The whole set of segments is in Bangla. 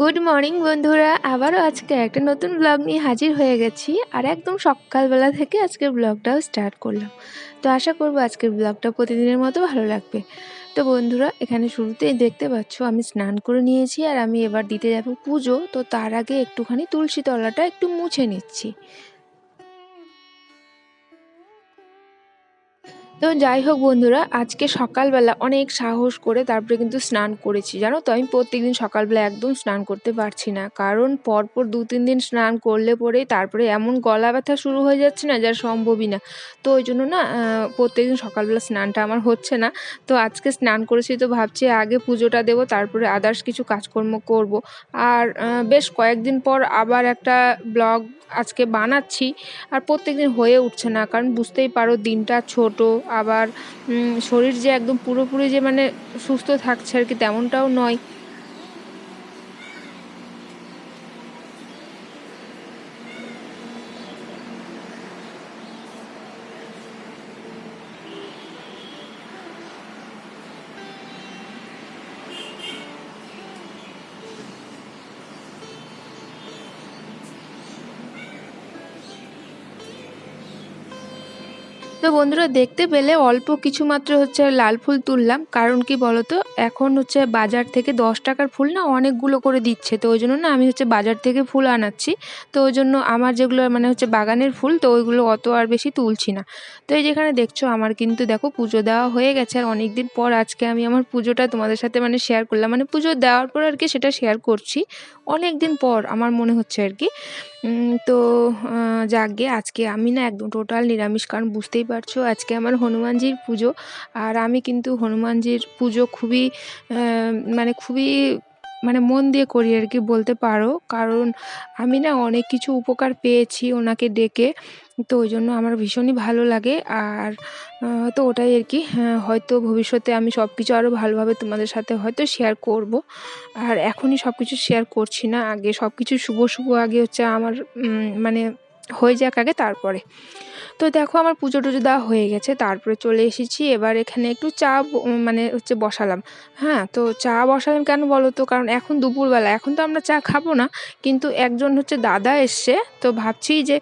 গুড মর্নিং বন্ধুরা। আবারও আজকে একটা নতুন ব্লগ নিয়ে হাজির হয়ে গেছি আর একদম সকালবেলা থেকে আজকে ব্লগটাও স্টার্ট করলাম। তো আশা করব আজকের ব্লগটা প্রতিদিনের মতো ভালো লাগবে। তো বন্ধুরা, এখানে শুরুতেই দেখতে পাচ্ছ, আমি স্নান করে নিয়েছি আর আমি এবার দিতে যাব পুজো। তো তার আগে একটুখানি তুলসী তলাটা একটু মুছে নিচ্ছি। তো যাই হোক বন্ধুরা, আজকে সকালবেলা অনেক সাহস করে তারপরে কিন্তু স্নান করেছি। জানো তো, আমি প্রত্যেকদিন সকালবেলা একদম স্নান করতে পারছি না। কারণ পরপর দু তিন দিন স্নান করলে পরেই তারপরে এমন গলা ব্যথা শুরু হয়ে যাচ্ছে না, যা সম্ভবই না। তো ওই জন্য না প্রত্যেকদিন সকালবেলা স্নানটা আমার হচ্ছে না। তো আজকে স্নান করেছি তো ভাবছি আগে পুজোটা দেবো, তারপরে আদার্স কিছু কাজকর্ম করব। আর বেশ কয়েকদিন পর আবার একটা ব্লগ আজকে বানাচ্ছি আর প্রত্যেক দিন হয়ে উঠছে না, কারণ বুঝতেই পারো দিনটা ছোট, আবার শরীর যে একদম পুরোপুরি যে মানে সুস্থ থাকছে আর কি তেমনটাও নয়। তো বন্ধুরা দেখতে পেলে অল্প কিছু মাত্র হচ্ছে লাল ফুল তুললাম। কারণ কি বলতো? এখন হচ্ছে বাজার থেকে দশ টাকার ফুল না অনেকগুলো করে দিচ্ছে। তো ওই জন্য না আমি হচ্ছে বাজার থেকে ফুল আনাচ্ছি। তো ওই জন্য আমার যেগুলো মানে হচ্ছে বাগানের ফুল, তো ওইগুলো অত আর বেশি তুলছি না। তো এই যেখানে দেখছ আমার কিন্তু দেখো পুজো দেওয়া হয়ে গেছে। আর অনেক দিন পর আজকে আমি আমার পুজোটা তোমাদের সাথে মানে শেয়ার করলাম। মানে পুজো দেওয়ার পর আর কি সেটা শেয়ার করছি। অনেক দিন পর আমার মনে হচ্ছে আর কি। তো যাকগে আজকে আমি না একদম টোটাল নিরামিষ। কারণ বুঝতেই পারছ, আজকে আমার হনুমানজির পুজো। আর আমি কিন্তু হনুমানজির পুজো খুবই মানে খুবই মানে মন দিয়ে করি আর কি, বলতে পারো। কারণ আমি না অনেক কিছু উপকার পেয়েছি ওনাকে ডেকে, তো ওই জন্য আমার ভীষণই ভালো লাগে। আর তো ওটাই আর কি হয়তো ভবিষ্যতে আমি সব কিছু আরও ভালোভাবে তোমাদের সাথে হয়তো শেয়ার করব। আর এখনই সব কিছু শেয়ার করছি না, আগে সব কিছু শুভ শুভ আগে হচ্ছে আমার মানে হয়ে যাক আগে তারপরে। তো দেখো আমার পুজো টুজো দেওয়া হয়ে গেছে, তারপরে চলে এসেছি। এবার এখানে একটু চা মানে হচ্ছে বসালাম। হ্যাঁ তো চা বসালাম কেন বলো তো? কারণ এখন দুপুরবেলা, এখন তো আমরা চা খাব না। কিন্তু একজন হচ্ছে দাদা এসছে, তো ভাবছি যে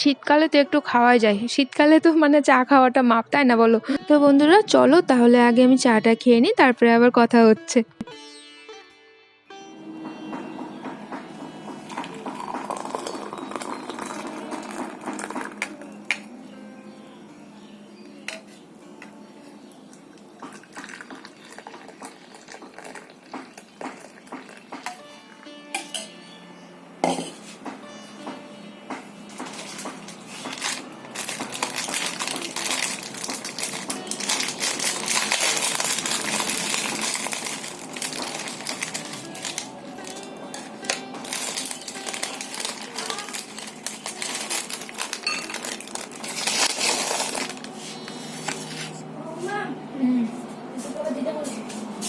শীতকালে তো একটু খাওয়াই যায়। শীতকালে তো মানে চা খাওয়াটা মাপ, তাই না বলো? তো বন্ধুরা, চলো তাহলে আগে আমি চাটা খেয়ে নিই, তারপরে আবার কথা হচ্ছে।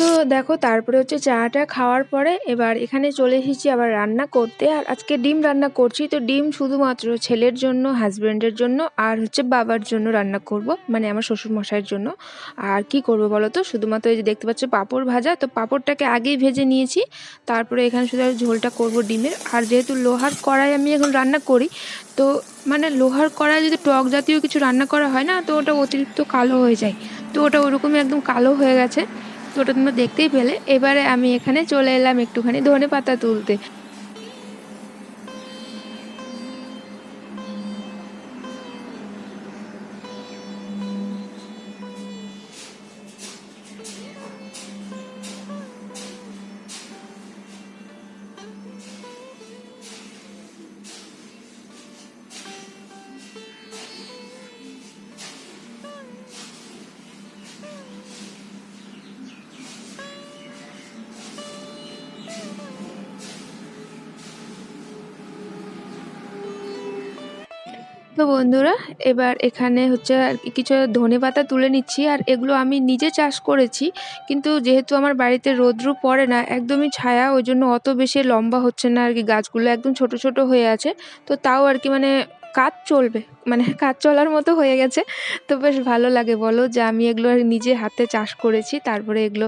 তো দেখো, তারপরে হচ্ছে চাটা খাওয়ার পরে এবার এখানে চলে এসেছি আবার রান্না করতে। আর আজকে ডিম রান্না করছি। তো ডিম শুধুমাত্র ছেলের জন্য হাজব্যান্ডের জন্য আর হচ্ছে বাবার জন্য রান্না করব মানে আমার শ্বশুর মশাইয়ের জন্য। আর কি করব বলো তো? শুধুমাত্র এই যে দেখতে পাচ্ছ পাঁপড় ভাজা। তো পাঁপড়টাকে আগেই ভেজে নিয়েছি। তারপরে এখানে শুধু ঝোলটা করব ডিমের। আর যেহেতু লোহার কড়াই আমি এখন রান্না করি, তো মানে লোহার কড়াই যদি টক জাতীয় কিছু রান্না করা হয় না, তো ওটা অতিরিক্ত কালো হয়ে যায়। তো ওটা ওরকমই একদম কালো হয়ে গেছে। তো ওটা তোমরা দেখতেই পেলে। এবারে আমি এখানে চলে এলাম একটুখানি ধনে পাতা তুলতে। তো বন্ধুরা, এবার এখানে হচ্ছে আর কিছু ধনেপাতা তুলে নিচ্ছি আর এগুলো আমি নিজে চাষ করেছি। কিন্তু যেহেতু আমার বাড়িতে রৌদ্র পড়ে না, একদমই ছায়া, ওই জন্য অত বেশি লম্বা হচ্ছে না আর কি গাছগুলো, একদম ছোট ছোট হয়ে আছে। তো তাও আর কি মানে কাজ চলবে মানে কাজ চলার মতো হয়ে গেছে। তো বেশ ভালো লাগে বলো যে আমি এগুলো আর নিজে হাতে চাষ করেছি, তারপরে এগুলো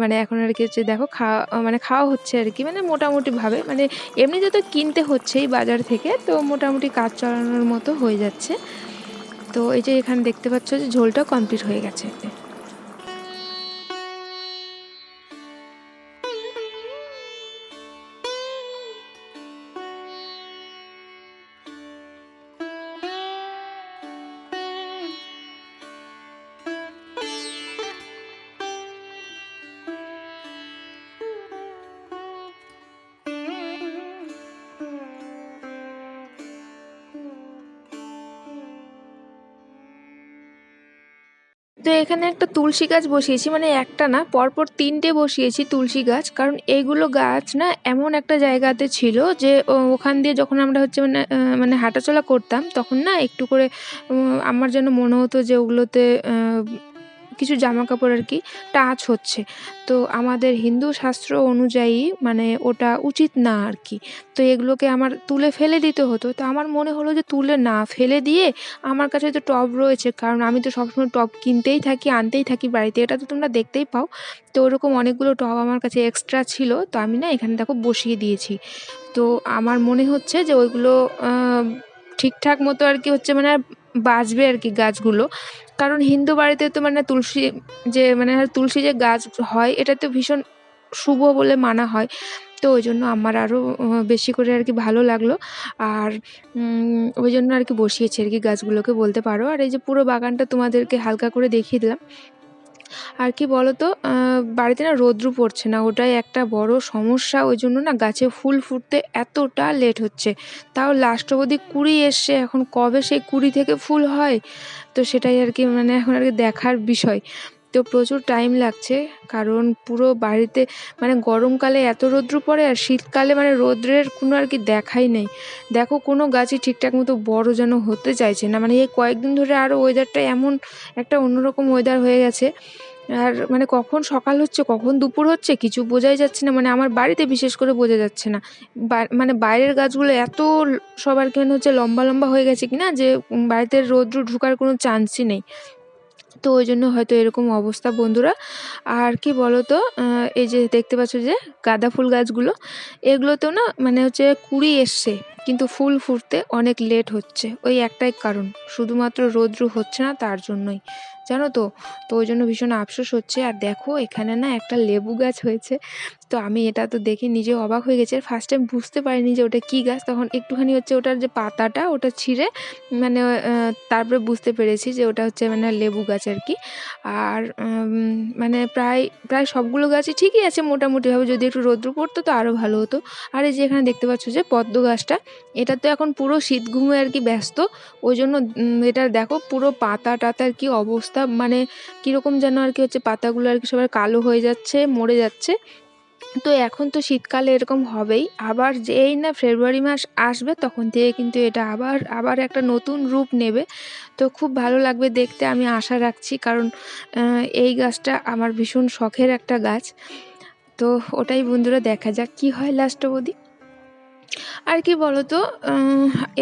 মানে এখন আর কি হচ্ছে দেখো খাওয়া মানে খাওয়া হচ্ছে আর কি মানে মোটামুটিভাবে মানে এমনিতে তো কিনতে হচ্ছেই বাজার থেকে, তো মোটামুটি কাজ চালানোর মতো হয়ে যাচ্ছে। তো এই যে এখানে দেখতে পাচ্ছ যে ঝোলটা কমপ্লিট হয়ে গেছে। তো এখানে একটা তুলসী গাছ বসিয়েছি মানে একটা না, পরপর তিনটে বসিয়েছি তুলসী গাছ, কারণ এইগুলো গাছ না এমন একটা জায়গাতে ছিল যে ওখান দিয়ে যখন আমরা হচ্ছে মানে মানে হাঁটাচলা করতাম, তখন না একটু করে আমার যেন মনে হতো যে ওগুলোতে কিছু জামা কাপড় আর কি টাচ হচ্ছে। তো আমাদের হিন্দু শাস্ত্র অনুযায়ী মানে ওটা উচিত না আর কি। তো এগুলোকে আমার তুলে ফেলে দিতে হতো। তো আমার মনে হলো যে তুলে না ফেলে দিয়ে আমার কাছে তো টব রয়েছে। কারণ আমি তো সবসময় টব কিনতেই থাকি, আনতেই থাকি বাড়িতে। এটা তো তোমরা দেখতেই পাও। তো ওরকম অনেকগুলো টব আমার কাছে এক্সট্রা ছিল। তো আমি না এখানে দেখো বসিয়ে দিয়েছি। তো আমার মনে হচ্ছে যে ওইগুলো ঠিকঠাক মতো আর কি হচ্ছে মানে বাঁচবে আর কি গাছগুলো। কারণ হিন্দু বাড়িতে তো মানে তুলসী যে মানে তুলসী যে গাছ হয়, এটা তো ভীষণ শুভ বলে মানা হয়। তো ওই জন্য আমার আরও বেশি করে আর কি ভালো লাগল। আর ওই জন্য আর কি বসিয়েছি আর কি গাছগুলোকে বলতে পারো। আর এই যে পুরো বাগানটা তোমাদেরকে হালকা করে দেখিয়ে দিলাম। আর কি বলতো বাড়িতে না রৌদ্র পড়ছে না, ওটাই একটা বড় সমস্যা। ওই জন্য না গাছে ফুল ফুটতে এতটা লেট হচ্ছে। তাও লাস্ট অবধি কুড়ি এসছে, এখন কবে সেই কুড়ি থেকে ফুল হয়? তো সেটাই আর কি মানে এখন আর কি দেখার বিষয়। তো প্রচুর টাইম লাগছে, কারণ পুরো বাড়িতে মানে গরমকালে এত রৌদ্র পড়ে আর শীতকালে মানে রৌদ্রের কোনো আর কি দেখাই নেই। দেখো কোনো গাছই ঠিকঠাক মতো বড় যেন হতে চাইছে না। মানে এই কয়েকদিন ধরে আরও ওয়েদারটা এমন একটা অন্যরকম ওয়েদার হয়ে গেছে। আর মানে কখন সকাল হচ্ছে, কখন দুপুর হচ্ছে কিছু বোঝাই যাচ্ছে না। মানে আমার বাড়িতে বিশেষ করে বোঝা যাচ্ছে না। মানে বাইরের গাছগুলো এত সবার কি মানে হচ্ছে লম্বা লম্বা হয়ে গেছে কি না যে বাড়িতে রৌদ্র ঢুকার কোনো চান্সই নেই। তো ওই জন্য হয়তো এরকম অবস্থা, বন্ধুরা। আর কি বলো তো এই যে দেখতে পাচ্ছ যে গাঁদা ফুল গাছগুলো, এগুলোতেও না মানে হচ্ছে কুড়ি এসছে, কিন্তু ফুল ফুটতে অনেক লেট হচ্ছে। ওই একটাই কারণ, শুধুমাত্র রোদ্রু হচ্ছে না তার জন্যই। জানো তো? তো ওই জন্য ভীষণ আফসোস হচ্ছে। আর দেখো এখানে না একটা লেবু গাছ হয়েছে। তো আমি এটা তো দেখে নিজে অবাক হয়ে গেছি। আর ফার্স্ট টাইম বুঝতে পারিনি যে ওটা কী গাছ। তখন একটুখানি হচ্ছে ওটার যে পাতাটা ওটা ছিঁড়ে মানে তারপরে বুঝতে পেরেছি যে ওটা হচ্ছে মানে লেবু গাছ আর কি। আর মানে প্রায় প্রায় সবগুলো গাছই ঠিকই আছে মোটামুটিভাবে। যদি একটু রৌদ্র পড়তো তো আরও ভালো হতো। আর এই যে এখানে দেখতে পাচ্ছ যে পদ্ম গাছটা এটা তো এখন পুরো শীত ঘুমে আর কি ব্যস্ত। ওই জন্য উম, এটা দেখো পুরো পাতা টাতার কি অবস্থা। মানে কীরকম যেন আর কি হচ্ছে, পাতাগুলো আর কি সবার কালো হয়ে যাচ্ছে, মরে যাচ্ছে। তো এখন তো শীতকালে এরকম হবেই। আবার যেই না ফেব্রুয়ারি মাস আসবে, তখন থেকে কিন্তু এটা আবার আবার একটা নতুন রূপ নেবে। তো খুব ভালো লাগবে দেখতে, আমি আশা রাখছি। কারণ এই গাছটা আমার ভীষণ শখের একটা গাছ। তো ওটাই বন্ধুরা দেখা যাক, কি হয় লাস্ট অবধি। আর কি বলতো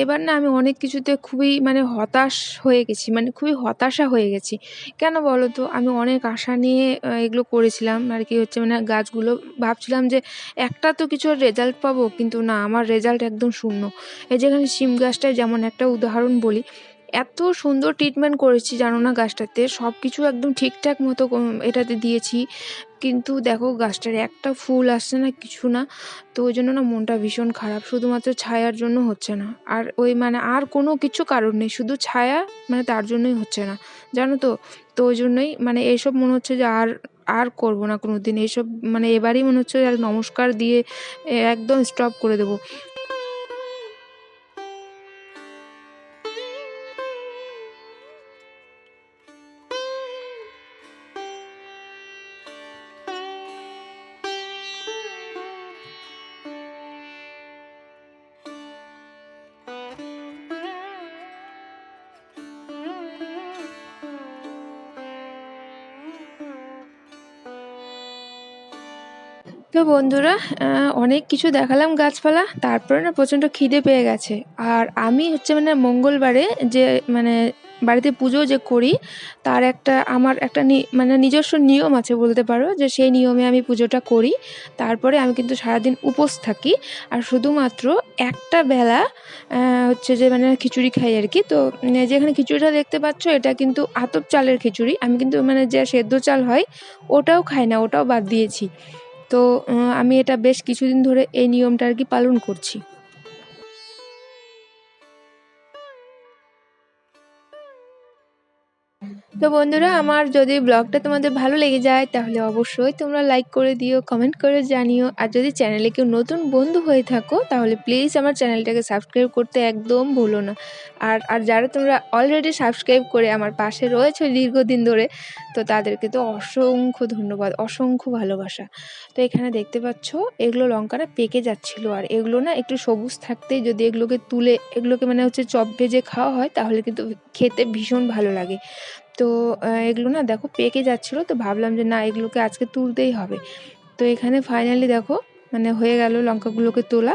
এবার না আমি অনেক কিছুতে খুবই মানে হতাশ হয়ে গেছি মানে খুবই হতাশা হয়ে গেছি। কেন বলতো, আমি অনেক আশা নিয়ে এগুলো করেছিলাম। আর কি হচ্ছে মানে গাছগুলো ভাবছিলাম যে একটা তো কিছু রেজাল্ট পাবো, কিন্তু না, আমার রেজাল্ট একদম শূন্য। এই যেখানে সিম গাছটায় যেমন একটা উদাহরণ বলি এত সুন্দর ট্রিটমেন্ট করেছি জানো না গাছটাতে? সব কিছু একদম ঠিকঠাক মতো এটাতে দিয়েছি। কিন্তু দেখো গাছটার একটা ফুল আসছে না, কিছু না। তো ওই জন্য না মনটা ভীষণ খারাপ। শুধুমাত্র ছায়ার জন্য হচ্ছে না। আর ওই মানে আর কোনো কিছু কারণ নেই। শুধু ছায়া মানে তার জন্যই হচ্ছে না। জানো তো? তো ওই জন্যই মানে এইসব মনে হচ্ছে যে আর আর করব না কোনো দিন এইসব মানে এবারই মনে হচ্ছে আর নমস্কার দিয়ে একদম স্টপ করে দেবো। তো বন্ধুরা অনেক কিছু দেখালাম গাছপালা, তারপরে না প্রচণ্ড খিদে পেয়ে গেছে। আর আমি হচ্ছে মানে মঙ্গলবারে যে মানে বাড়িতে পুজো যে করি, তার একটা আমার একটা মানে নিজস্ব নিয়ম আছে বলতে পারো, যে সেই নিয়মে আমি পুজোটা করি। তারপরে আমি কিন্তু সারাদিন উপোস থাকি। আর শুধুমাত্র একটা বেলা হচ্ছে যে মানে খিচুড়ি খাই আর কি। তো যেখানে খিচুড়িটা দেখতে পাচ্ছ, এটা কিন্তু আতপ চালের খিচুড়ি। আমি কিন্তু মানে যে সেদ্ধ চাল হয়, ওটাও খাই না, ওটাও বাদ দিয়েছি। তো আমি এটা বেশ কিছুদিন ধরে এই নিয়মটা আর কি পালন করছি। তো বন্ধুরা, আমার যদি ব্লগটা তোমাদের ভালো লেগে যায়, তাহলে অবশ্যই তোমরা লাইক করে দিও কমেন্ট করে জানিও। আর যদি চ্যানেলে কেউ নতুন বন্ধু হয়ে থাকো, তাহলে প্লিজ আমার চ্যানেলটাকে সাবস্ক্রাইব করতে একদম ভুলো না। আর আর যারা তোমরা অলরেডি সাবস্ক্রাইব করে আমার পাশে রয়েছে দীর্ঘদিন ধরে, তো তাদেরকে তো অসংখ্য ধন্যবাদ, অসংখ্য ভালোবাসা। তো এখানে দেখতে পাচ্ছ, এগুলো লঙ্কাটা পেকে যাচ্ছিল। আর এগুলো না একটু সবুজ থাকতেই যদি এগুলোকে তুলে, এগুলোকে মানে হচ্ছে চপ ভেজে খাওয়া হয়, তাহলে কিন্তু খেতে ভীষণ ভালো লাগে। তো এগুলো না দেখো পেকে যাচ্ছিল তো ভাবলাম যে না, এগুলোকে আজকে তুলতেই হবে। তো এখানে ফাইনালি দেখো মানে হয়ে গেল লঙ্কাগুলোকে তোলা।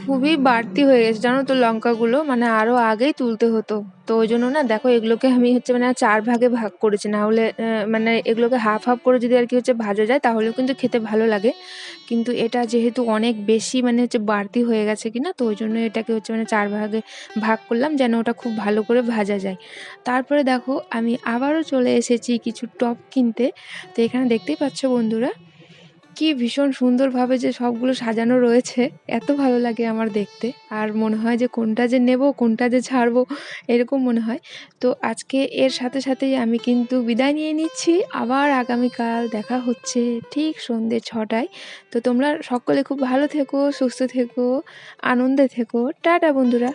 খুবই বাড়তি হয়ে গেছে, জানো তো লঙ্কাগুলো? মানে আরও আগেই তুলতে হতো। তো ওই জন্য না, দেখো এগুলোকে আমি হচ্ছে মানে চার ভাগে ভাগ করেছি। না হলে মানে এগুলোকে হাফ হাফ করে যদি আর কি হচ্ছে ভাজা যায়, তাহলেও কিন্তু খেতে ভালো লাগে। কিন্তু এটা যেহেতু অনেক বেশি মানে হচ্ছে বাড়তি হয়ে গেছে কিনা, তো ওই জন্য এটাকে হচ্ছে মানে চার ভাগে ভাগ করলাম যেন ওটা খুব ভালো করে ভাজা যায়। তারপরে দেখো, আমি আবারও চলে এসেছি কিছু টপ কিনতে। তো এখানে দেখতেই পাচ্ছ বন্ধুরা কি ভীষণ সুন্দরভাবে যে সবগুলো সাজানো রয়েছে, এত ভালো লাগে আমার দেখতে। আর মনে হয় যে কোনটা যে নেব, কোনটা যে ছাড়বো, এরকম মনে হয়। তো আজকে এর সাথে সাথেই আমি কিন্তু বিদায় নিয়ে নিচ্ছি। আবার আগামীকাল দেখা হচ্ছে ঠিক সন্ধ্যে ছটায়। তো তোমরা সকলে খুব ভালো থেকো, সুস্থ থেকো, আনন্দে থেকো। টাটা, বন্ধুরা।